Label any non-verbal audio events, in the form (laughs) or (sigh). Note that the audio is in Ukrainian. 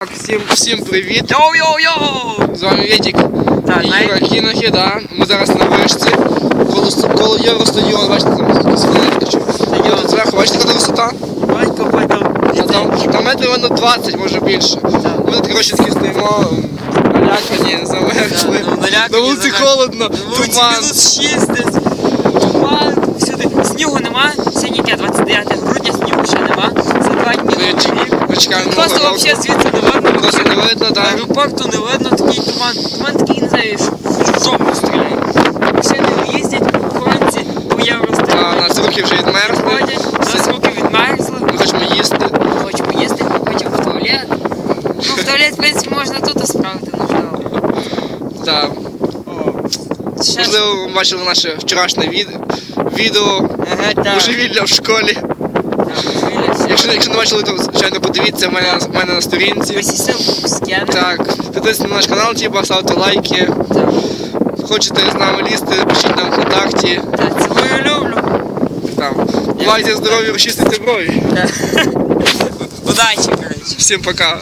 Так, всім, всім привіт! Йоу-йоу-йоу! З вами Вітік Так, і Юра Кінохи, да. Ми зараз на вишці. Коло, коло Євростадіону, бачите, там. Стадіон. Зверху, бачите, яка висота? батько потім. Та там, там метрів воно 20, може більше. Ми тут, коротше, такі стоїмо, налякані, замерзли. ну, На вулиці холодно, туман. мінус 6 десь. Туман, всюди. Снігу нема. Сьогодні 29 грудня, снігу ще нема. За два дні. Ми новий чекаємо- рік. Просто нового взагалі року. звідси не видно. Просто не видно, так. Аеропорту не видно, такий туман. Туман такий, не знаю, що в жопу стріляє. Машини їздять, охоронці по євро А, у нас руки вже відмерзли. Ходять, нас руки відмерзли. Ми хочемо їсти. Хочемо їсти, хочемо в туалет. Ну, в туалет, в принципі, можна тут справити, можливо. Так. Ще Можливо, ви бачили наше вчорашнє від- відео Ага, так. божевілля в школі. Якщо, якщо не бачили, то звичайно подивіться в мене, в мене на сторінці. Так, підписуйтесь на наш канал, типа, ставте лайки. Так. Хочете з нами лізти, пишіть нам ВКонтакті. Так, цілую люблю. Там. Бувайте здорові, розчистите брові. Так. (laughs) Удачі, коротше. Всім пока.